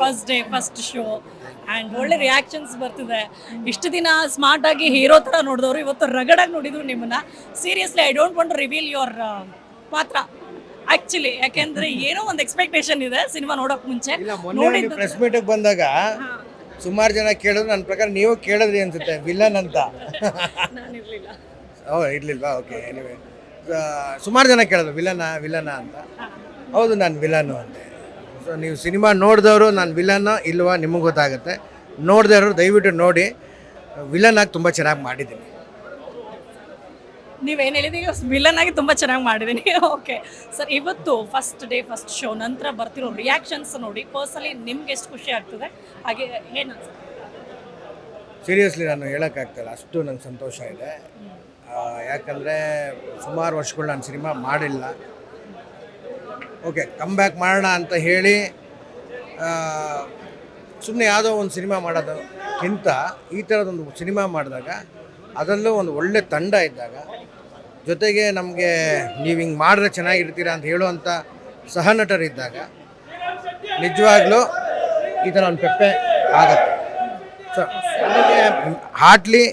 First day first show and ಒಳ್ಳೆ reactions ಬರ್ತಿದೆ. ಇಷ್ಟು ದಿನ ಸ್ಮಾರ್ಟ್ ಆಗಿ ಹೀರೋ ಥರ ನೋಡಿದವರು ಇವತ್ತು ರಗಡಾಗಿ ನೋಡಿದ್ರು ನಿಮ್ಮನ್ನ. Seriously I don't want reveal your ಪಾತ್ರ. ಆಕ್ಚುಲಿ ಯಾಕೆಂದ್ರೆ ಏನೋ ಒಂದು ಎಕ್ಸ್ಪೆಕ್ಟೇಷನ್ ಇದೆ ಸಿನಿಮಾ ನೋಡೋಕೆ ಮುಂಚೆ. ಪ್ರೆಸ್ ಮೀಟಿಗೆ ಬಂದಾಗ ಸುಮಾರು ಜನ ಕೇಳಿದ್ರು ನನ್ನ ಪ್ರಕಾರ ನೀವು ಕೇಳಿದ್ರಿ ಅನ್ಸುತ್ತೆ ವಿಲನ್ ಅಂತ. ಓ ಇರ್ಲಿಲ್ವಾ? ಓಕೆ ಎನಿವೆ ಸುಮಾರು ಜನ ಕೇಳಿದ್ರು ವಿಲನ ವಿಲನ ಅಂತ. ಹೌದು ನಾನು ವಿಲನು ಅಂತೆ. ಸೊ ನೀವು ಸಿನಿಮಾ ನೋಡಿದವರು ನಾನು ವಿಲನ್ ಇಲ್ವಾ ನಿಮಗೆ ಗೊತ್ತಾಗುತ್ತೆ. ನೋಡಿದವರು ದಯವಿಟ್ಟು ನೋಡಿ. ವಿಲನ್ ಆಗಿ ತುಂಬ ಚೆನ್ನಾಗಿ ಮಾಡಿದ್ದೀನಿ. ನೀವೇನು ಹೇಳಿದೀಗ? ವಿಲನ್ ಆಗಿ ತುಂಬ ಚೆನ್ನಾಗಿ ಮಾಡಿದ್ದೀನಿ ಓಕೆ ಸರ್ ಇವತ್ತು ಫಸ್ಟ್ ಡೇ ಫಸ್ಟ್ ಶೋ ನಂತರ ಬರ್ತಿರೋ ರಿಯಾಕ್ಷನ್ಸ್ ನೋಡಿ ಪರ್ಸನಲಿ ನಿಮ್ಗೆ ಎಷ್ಟು ಖುಷಿ ಆಗ್ತದೆ? ಹಾಗೆ ಏನು ಸೀರಿಯಸ್ಲಿ ನಾನು ಹೇಳೋಕ್ಕಾಗ್ತಾಯಿಲ್ಲ ಅಷ್ಟು ನಂಗೆ ಸಂತೋಷ ಇದೆ. ಯಾಕಂದರೆ ಸುಮಾರು ವರ್ಷಗಳು ನಾನು ಸಿನಿಮಾ ಮಾಡಿಲ್ಲ. ಓಕೆ ಕಮ್ ಬ್ಯಾಕ್ ಮಾಡೋಣ ಅಂತ ಹೇಳಿ ಸುಮ್ಮನೆ ಯಾವುದೋ ಒಂದು ಸಿನಿಮಾ ಮಾಡೋದಕ್ಕಿಂತ ಈ ಥರದೊಂದು ಸಿನಿಮಾ ಮಾಡಿದಾಗ ಅದರಲ್ಲೂ ಒಂದು ಒಳ್ಳೆ ತಂಡ ಇದ್ದಾಗ ಜೊತೆಗೆ ನಮಗೆ ನೀವು ಹಿಂಗೆ ಮಾಡಿದ್ರೆ ಚೆನ್ನಾಗಿರ್ತೀರಾ ಅಂತ ಹೇಳುವಂಥ ಸಹನಟರಿದ್ದಾಗ ನಿಜವಾಗ್ಲೂ ಈ ಥರ ಒಂದು ಪೆಪ್ಪೆ ಆಗತ್ತೆ. ಸೊ ನನಗೆ heartly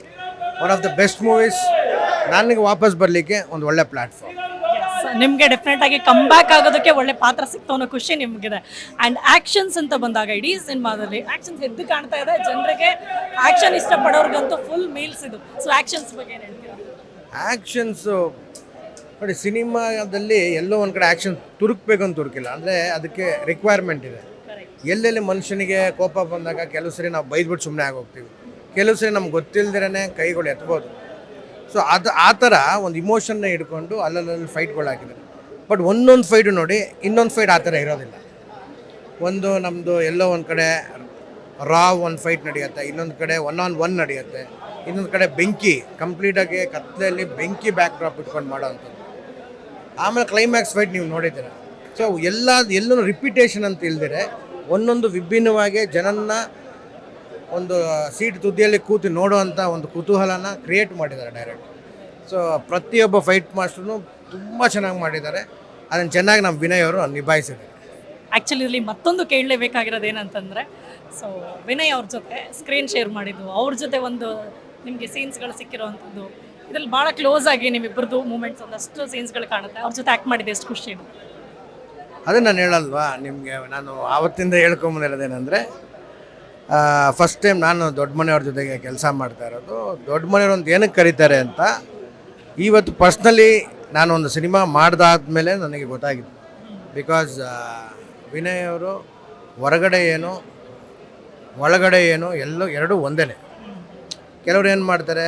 one of the best movies, ನನಗೆ ವಾಪಸ್ ಬರಲಿಕ್ಕೆ ಒಂದು ಒಳ್ಳೆ ಪ್ಲ್ಯಾಟ್ಫಾರ್ಮ್ ನಿಮಗೆ ಡೆಫಿನೆಟ್ ಆಗಿ ಕಮ್ ಬ್ಯಾಕ್ ಆಗೋದಕ್ಕೆ ಒಳ್ಳೆ ಪಾತ್ರ ಸಿಕ್ತು ಅನ್ನೋ ಖುಷಿ ನಿಮಗಿದೆ. ಆ್ಯಂಡ್ ಆ್ಯಕ್ಷನ್ಸ್ ಅಂತ ಬಂದಾಗ ಇಡೀ ಸಿನಿಮಾದಲ್ಲಿ ಆ್ಯಕ್ಷನ್ಸ್ ಎದ್ದು ಕಾಣ್ತಾ ಇದೆ. ಜನರಿಗೆ ಆ್ಯಕ್ಷನ್ ಇಷ್ಟಪಡೋರ್ಗಂತೂ ಫುಲ್ ಮೀಲ್ಸ್ ಇದು. ಸೊ ಆ್ಯಕ್ಷನ್ಸ್ ಬಗ್ಗೆ ಏನು ಹೇಳ್ತೀರಾ? ಆ್ಯಕ್ಷನ್ಸು ನೋಡಿ ಸಿನಿಮಾದಲ್ಲಿ ಎಲ್ಲೋ ಒಂದು ಕಡೆ ಆ್ಯಕ್ಷನ್ ತುರುಕ್ಬೇಕು ಅಂತ ತುರುಕಿಲ್ಲ. ಅಂದರೆ ಅದಕ್ಕೆ ರಿಕ್ವೈರ್ಮೆಂಟ್ ಇದೆ. ಎಲ್ಲೆಲ್ಲಿ ಮನುಷ್ಯನಿಗೆ ಕೋಪ ಬಂದಾಗ ಕೆಲವು ಸರಿ ನಾವು ಬೈದ್ಬಿಟ್ಟು ಸುಮ್ಮನೆ ಆಗೋಗ್ತೀವಿ. ಕೆಲವು ಸರಿ ನಮ್ಗೆ ಗೊತ್ತಿಲ್ದಿರೇ ಕೈಗಳು ಎತ್ಬೋದು. ಸೊ ಅದು ಆ ಥರ ಒಂದು ಇಮೋಷನ್ನ ಹಿಡ್ಕೊಂಡು ಅಲ್ಲಲ್ಲಿ ಫೈಟ್ಗಳು ಹಾಕಿದ್ದಾರೆ ಬಟ್ ಒಂದೊಂದು ಫೈಟು ನೋಡಿ, ಇನ್ನೊಂದು ಫೈಟ್ ಆ ಥರ ಇರೋದಿಲ್ಲ. ಒಂದು ನಮ್ಮದು ಎಲ್ಲೋ ಒಂದು ಕಡೆ ರಾ ಒಂದು ಫೈಟ್ ನಡೆಯುತ್ತೆ, ಇನ್ನೊಂದು ಕಡೆ ಒನ್ ಆನ್ ಒನ್ ನಡೆಯುತ್ತೆ, ಇನ್ನೊಂದು ಕಡೆ ಬೆಂಕಿ ಕಂಪ್ಲೀಟಾಗಿ ಕತ್ತಲೆಯಲ್ಲಿ ಬೆಂಕಿ ಬ್ಯಾಕ್ ಡ್ರಾಪ್ ಇಟ್ಕೊಂಡು ಮಾಡೋವಂಥದ್ದು ಆಮೇಲೆ ಕ್ಲೈಮ್ಯಾಕ್ಸ್ ಫೈಟ್ ನೀವು ನೋಡಿದ್ದೀರ. ಸೊ ಎಲ್ಲ ಎಲ್ಲೂ ರಿಪಿಟೇಷನ್ ಅಂತ ಇಲ್ದಿರೆ, ಒಂದೊಂದು ವಿಭಿನ್ನವಾಗಿ ಜನನ್ನ ಒಂದು ಸೀಟ್ ತುದಿಯಲ್ಲಿ ಕೂತು ನೋಡುವಂಥ ಒಂದು ಕುತೂಹಲನ ಕ್ರಿಯೇಟ್ ಮಾಡಿದ್ದಾರೆ ಡೈರೆಕ್ಟ್ ಸೊ ಪ್ರತಿಯೊಬ್ಬ ಫೈಟ್ ಮಾಸ್ಟ್ರೂ ತುಂಬ ಚೆನ್ನಾಗಿ ಮಾಡಿದ್ದಾರೆ. ಅದನ್ನು ಚೆನ್ನಾಗಿ ನಮ್ಮ ವಿನಯ್ ಅವರು ನಿಭಾಯಿಸಿದ್ದಾರೆ. ಆ್ಯಕ್ಚುಲಿ ಇಲ್ಲಿ ಮತ್ತೊಂದು ಕೇಳಲೇಬೇಕಾಗಿರೋದು ಏನಂತಂದರೆ ಸೊ ವಿನಯ್ ಅವ್ರ ಜೊತೆ ಸ್ಕ್ರೀನ್ ಶೇರ್ ಮಾಡಿದ್ದು ಅವ್ರ ಜೊತೆ ಒಂದು ನಿಮಗೆ ಸೀನ್ಸ್ಗಳು ಸಿಕ್ಕಿರೋವಂಥದ್ದು ಇದರಲ್ಲಿ ಭಾಳ ಕ್ಲೋಸ್ ಆಗಿ ನಿಮ್ಮಿಬ್ಬರದು ಮೂಮೆಂಟ್ಸ್ ಒಂದಷ್ಟು ಸೀನ್ಸ್ಗಳು ಕಾಣುತ್ತೆ. ಅವ್ರ ಜೊತೆ ಆ್ಯಕ್ಟ್ ಮಾಡಿದ್ದು ಎಷ್ಟು ಖುಷಿ ಅದನ್ನು ಅದೇ ನಾನು ಹೇಳಲ್ವಾ ನಿಮಗೆ ನಾನು ಆವತ್ತಿಂದ ಹೇಳ್ಕೊಂಬಂದಿರೋದೇನೆಂದರೆ ಫಸ್ಟ್ ಟೈಮ್ ನಾನು ದೊಡ್ಡ ಮನೆಯವ್ರ ಜೊತೆಗೆ ಕೆಲಸ ಮಾಡ್ತಾ ಇರೋದು. ದೊಡ್ಡ ಮನೆಯವ್ರು ಅಂತ ಏನಕ್ಕೆ ಕರೀತಾರೆ ಅಂತ ಇವತ್ತು ಪರ್ಸ್ನಲಿ ನಾನು ಒಂದು ಸಿನಿಮಾ ಮಾಡ್ದಾದ್ಮೇಲೆ ನನಗೆ ಗೊತ್ತಾಗಿತ್ತು ಬಿಕಾಸ್ ವಿನಯ್ ಅವರು ಹೊರಗಡೆ ಏನು, ಒಳಗಡೆ ಏನು, ಎಲ್ಲೋ ಎರಡೂ ಒಂದೇ ಕೆಲವ್ರು ಏನು ಮಾಡ್ತಾರೆ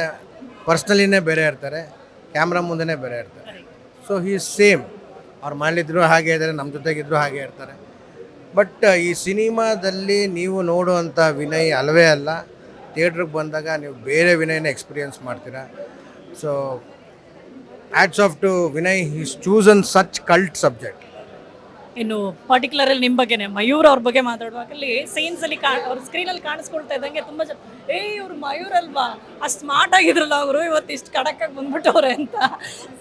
ಪರ್ಸ್ನಲಿನೇ ಬೇರೆ ಇರ್ತಾರೆ ಕ್ಯಾಮ್ರಾ ಮುಂದೆನೇ ಬೇರೆ ಇರ್ತಾರೆ. ಸೊ ಹೀ ಸೇಮ್ ಅವ್ರ ಮನೇಲಿದ್ರು ಹಾಗೆ ಇದ್ದಾರೆ ನಮ್ಮ ಜೊತೆಗಿದ್ರು ಹಾಗೆ ಇರ್ತಾರೆ. ಬಟ್ ಈ ಸಿನಿಮಾದಲ್ಲಿ ನೀವು ನೋಡುವಂಥ ವಿನಯ್ ಅಲ್ಲವೇ ಅಲ್ಲ. ಥಿಯೇಟ್ರಿಗೆ ಬಂದಾಗ ನೀವು ಬೇರೆ ವಿನಯನ ಎಕ್ಸ್ಪೀರಿಯನ್ಸ್ ಮಾಡ್ತೀರಾ. So hats off to Vinay. Is chosen such cult subject ಇನ್ನು ಪರ್ಟಿಕ್ಯುಲರಲ್ಲಿ ನಿಮ್ಮ ಬಗ್ಗೆ ಮಯೂರ್ ಅವ್ರ ಬಗ್ಗೆ ಮಾತಾಡುವಾಗಲ್ಲಿ ಸೀನ್ಸ್ ಅಲ್ಲಿ ಕಾಣ್ ಅವ್ರ ಸ್ಕ್ರೀನಲ್ಲಿ ಕಾಣಿಸ್ಕೊಳ್ತಾ ಇದ್ದಂಗೆ ತುಂಬ ಜನ ಏ ಇವ್ರು ಮಯೂರ್ ಅಲ್ವಾ? ಅಷ್ಟು ಸ್ಮಾರ್ಟ್ ಆಗಿದ್ರಲ್ಲ ಅವರು ಇವತ್ತು ಇಷ್ಟು ಕಡಕ್ಕಾಗಿ ಬಂದ್ಬಿಟ್ಟವ್ರೆ ಅಂತ.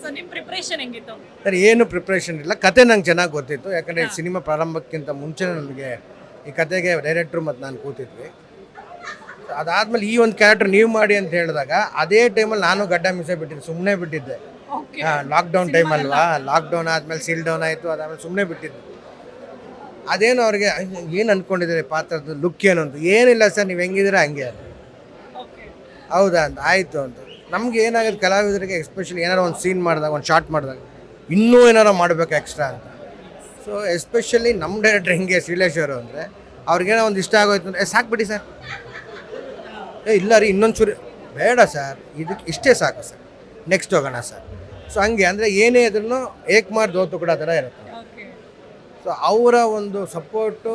ಸೊ ನಿಮ್ಮ ಪ್ರಿಪ್ರೇಷನ್ ಹೆಂಗಿತ್ತು? ಸರ್ ಏನು ಪ್ರಿಪ್ರೇಷನ್ ಇಲ್ಲ. ಕತೆ ನಂಗೆ ಚೆನ್ನಾಗಿ ಗೊತ್ತಿತ್ತು. ಯಾಕಂದರೆ ಸಿನಿಮಾ ಪ್ರಾರಂಭಕ್ಕಿಂತ ಮುಂಚೆ ನನಗೆ ಈ ಕತೆಗೆ ಡೈರೆಕ್ಟ್ರು ಮತ್ತು ನಾನು ಕೂತಿದ್ವಿ. ಅದಾದ್ಮೇಲೆ ಈ ಒಂದು ಕ್ಯಾರೆಕ್ಟರ್ ನೀವು ಮಾಡಿ ಅಂತ ಹೇಳಿದಾಗ ಅದೇ ಟೈಮಲ್ಲಿ ನಾನು ಗಡ್ಡ ಮಿಸೆ ಬಿಟ್ಟಿದ್ದೆ ಸುಮ್ಮನೆ ಬಿಟ್ಟಿದ್ದೆ. ಲಾಕ್ಡೌನ್ ಟೈಮ್ ಅಲ್ವಾ? ಲಾಕ್ಡೌನ್ ಆದಮೇಲೆ ಸೀಲ್ ಡೌನ್ ಆಯಿತು ಅದಾದಮೇಲೆ ಸುಮ್ಮನೆ ಬಿಟ್ಟಿದ್ರು ಅದೇನು ಅವ್ರಿಗೆ ಏನು ಅಂದ್ಕೊಂಡಿದ್ದಾರೆ ಪಾತ್ರದ ಲುಕ್ ಏನು ಅಂತ? ಏನಿಲ್ಲ ಸರ್ ನೀವು ಹೆಂಗಿದ್ದೀರಾ ಹಂಗೆ ಅಂತ. ಹೌದಾ ಅಂತ ಆಯಿತು ಅಂತ. ನಮ್ಗೆ ಏನಾಗುತ್ತೆ ಕಲಾವಿದರಿಗೆ ಎಸ್ಪೆಷಲಿ ಏನಾರು ಒಂದು ಸೀನ್ ಮಾಡಿದಾಗ ಒಂದು ಶಾರ್ಟ್ ಮಾಡಿದಾಗ ಇನ್ನೂ ಏನಾರು ಮಾಡಬೇಕು ಎಕ್ಸ್ಟ್ರಾ ಅಂತ. ಸೊ ಎಸ್ಪೆಷಲಿ ನಮ್ಮ ಡೈರೆಕ್ಟರ್ ಹೆಂಗೆ ಶ್ರೀಲೇಶ್ವರು ಅಂದರೆ ಅವ್ರಿಗೇನೋ ಒಂದು ಇಷ್ಟ ಆಗೋಯ್ತು ಅಂದರೆ ಸಾಕ್ಬಿಡಿ ಸರ್. ಏ ಇಲ್ಲ ರೀ ಇನ್ನೊಂದು ಚೂರು ಬೇಡ ಸರ್ ಇದಕ್ಕೆ ಇಷ್ಟೇ ಸಾಕು ಸರ್. ನೆಕ್ಸ್ಟ್ ಹೋಗೋಣ ಸರ್ ಸೊ ಹಂಗೆ ಅಂದರೆ ಏನೇ ಇದ್ರೂ ಏಕ್ ಮಾರ್ ದೋತು ಕೂಡ ಥರ ಇರುತ್ತೆ. ಸೊ ಅವರ ಒಂದು support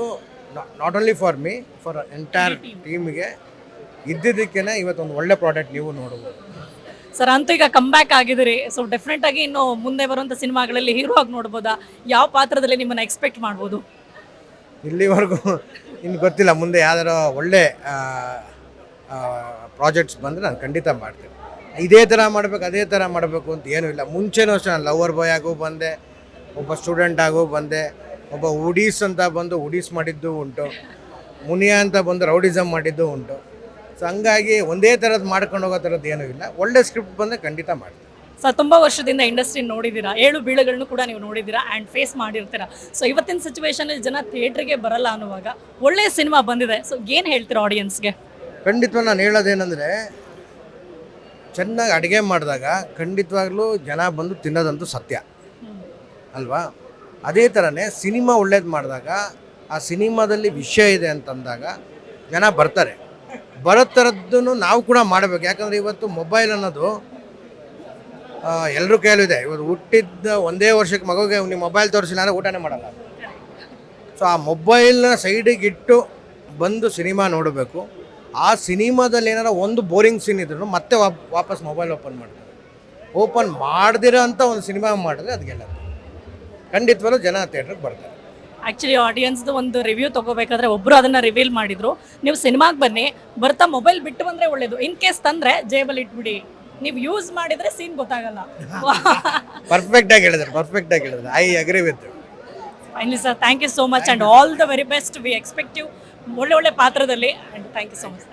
not only for me for entire ಟೀಮ್ಗೆ ಇದ್ದಿದ್ದಕ್ಕೇನೆ ಇವತ್ತೊಂದು ಒಳ್ಳೆ ಪ್ರಾಡಕ್ಟ್ ನೀವು ನೋಡ್ಬೋದು. ಸರ್ ಅಂತೂ ಈಗ ಕಮ್ ಬ್ಯಾಕ್ ಆಗಿದಿರಿ. ಸೊ ಡೆಫಿನೆಟ್ ಆಗಿ ಇನ್ನು ಮುಂದೆ ಬರುವಂಥ ಸಿನಿಮಾಗಳಲ್ಲಿ ಹೀರೋ ಆಗಿ ನೋಡ್ಬೋದಾ? ಯಾವ ಪಾತ್ರದಲ್ಲಿ ನಿಮ್ಮನ್ನು ಎಕ್ಸ್ಪೆಕ್ಟ್ ಮಾಡ್ಬೋದು? ಇಲ್ಲಿವರೆಗೂ ಇನ್ನು ಗೊತ್ತಿಲ್ಲ. ಮುಂದೆ ಯಾವ್ದಾರು ಒಳ್ಳೆ ಪ್ರಾಜೆಕ್ಟ್ಸ್ ಬಂದರೆ ನಾನು ಖಂಡಿತ ಮಾಡ್ತೀನಿ. ಇದೇ ಥರ ಮಾಡಬೇಕು ಅದೇ ಥರ ಮಾಡಬೇಕು ಅಂತ ಏನೂ ಇಲ್ಲ. ಮುಂಚೆನೂ ಅಷ್ಟೇ ನಾನು ಲವರ್ ಬಾಯ್ ಆಗು ಬಂದೆ ಒಬ್ಬ ಸ್ಟೂಡೆಂಟ್ ಆಗು ಬಂದೆ ಒಬ್ಬ ಉಡೀಸ್ ಅಂತ ಬಂದು ಉಡೀಸ್ ಮಾಡಿದ್ದು ಉಂಟು ಮುನಿಯಾ ಅಂತ ಬಂದು ರೌಡಿಸಮ್ ಮಾಡಿದ್ದು ಉಂಟು. ಸೊ ಹಂಗಾಗಿ ಒಂದೇ ಥರದ್ದು ಮಾಡ್ಕೊಂಡು ಹೋಗೋ ಥರದ್ದು ಏನೂ ಇಲ್ಲ. ಒಳ್ಳೆ ಸ್ಕ್ರಿಪ್ಟ್ ಬಂದರೆ ಖಂಡಿತ ಮಾಡ್ತೀನಿ. ಸೊ ತುಂಬ ವರ್ಷದಿಂದ ಇಂಡಸ್ಟ್ರಿ ನೋಡಿದ್ದೀರಾ? ಏಳು ಬೀಳುಗಳನ್ನು ಕೂಡ ನೀವು ನೋಡಿದ್ದೀರಾ ಆ್ಯಂಡ್ ಫೇಸ್ ಮಾಡಿರ್ತೀರಾ? ಸೊ ಇವತ್ತಿನ ಸಿಚುವೇಶನಲ್ಲಿ ಜನ ಥಿಯೇಟ್ರಿಗೆ ಬರಲ್ಲ ಅನ್ನುವಾಗ ಒಳ್ಳೆಯ ಸಿನಿಮಾ ಬಂದಿದೆ. ಸೊ ಏನು ಹೇಳ್ತೀರಾ ಆಡಿಯನ್ಸ್ಗೆ ಖಂಡಿತ ನಾನು ಹೇಳೋದೇನೆಂದರೆ ಚೆನ್ನಾಗಿ ಅಡುಗೆ ಮಾಡಿದಾಗ ಖಂಡಿತವಾಗ್ಲೂ ಜನ ಬಂದು ತಿನ್ನೋದಂತೂ ಸತ್ಯ. ಅಲ್ವಾ? ಅದೇ ಥರನೇ ಸಿನಿಮಾ ಒಳ್ಳೇದು ಮಾಡಿದಾಗ ಆ ಸಿನಿಮಾದಲ್ಲಿ ವಿಷಯ ಇದೆ ಅಂತಂದಾಗ ಜನ ಬರ್ತಾರೆ. ಬರೋ ಥರದ್ದನ್ನು ನಾವು ಕೂಡ ಮಾಡಬೇಕು. ಯಾಕಂದರೆ ಇವತ್ತು ಮೊಬೈಲ್ ಅನ್ನೋದು ಎಲ್ಲರೂ ಕೈಯಲ್ಲೂ ಇದೆ. ಇವತ್ತು ಹುಟ್ಟಿದ್ದ ಒಂದೇ ವರ್ಷಕ್ಕೆ ಮಗುಗೆ ನೀವು ಮೊಬೈಲ್ ತೋರಿಸಿಲ್ಲ ಅಂದರೆ ಊಟನೇ ಮಾಡಲ್ಲ. ಸೊ ಆ ಮೊಬೈಲ್ನ ಸೈಡಿಗೆ ಇಟ್ಟು ಬಂದು ಸಿನಿಮಾ ನೋಡಬೇಕು. ಆ ಸಿನಿಮಾದಲ್ಲಿ ಏನಾರ ಒಂದು ಬೋರಿಂಗ್ ಸೀನ್ ಇದ್ರು ಮತ್ತೆ ವಾಪ್ ವಾಪಸ್ ಮೊಬೈಲ್ ಓಪನ್ ಮಾಡ್ತಾರೆ. ಓಪನ್ ಮಾಡದಿರೋ ಅಂತ ಒಂದು ಸಿನಿಮಾ ಮಾಡಿದ್ರೆ ಅದು ಗೆಲ್ಲತ್ತೆ ಖಂಡಿತವಾಗ್ಲೂ ಜನ ಥಿಯೇಟ್ರಿಗೆ ಬರ್ತಾರೆ. ಆ್ಯಕ್ಚುಲಿ ಆಡಿಯನ್ಸ್ದು ಒಂದು ರಿವ್ಯೂ ತೊಗೋಬೇಕಾದ್ರೆ ಒಬ್ಬರು ಅದನ್ನು ರಿವೀಲ್ ಮಾಡಿದ್ರು. ನೀವು ಸಿನಿಮಾಗೆ ಬನ್ನಿ ಬರ್ತಾ ಮೊಬೈಲ್ ಬಿಟ್ಟು ಬಂದರೆ ಒಳ್ಳೇದು. ಇನ್ ಕೇಸ್ ತಂದರೆ ಜೇಬಲ್ಲಿ ಇಟ್ಬಿಡಿ. ನೀವು ಯೂಸ್ ಮಾಡಿದರೆ ಸೀನ್ ಗೊತ್ತಾಗಲ್ಲ. ಪರ್ಫೆಕ್ಟಾಗಿ ಹೇಳಿದ್ರೆ ಪರ್ಫೆಕ್ಟಾಗಿ ಹೇಳಿದ್ರೆ. I agree with finally sir thank you so much and all the very best we expect you ಒಳ್ಳೆ ಒಳ್ಳೆ ಪಾತ್ರದಲ್ಲಿ. And thank you so much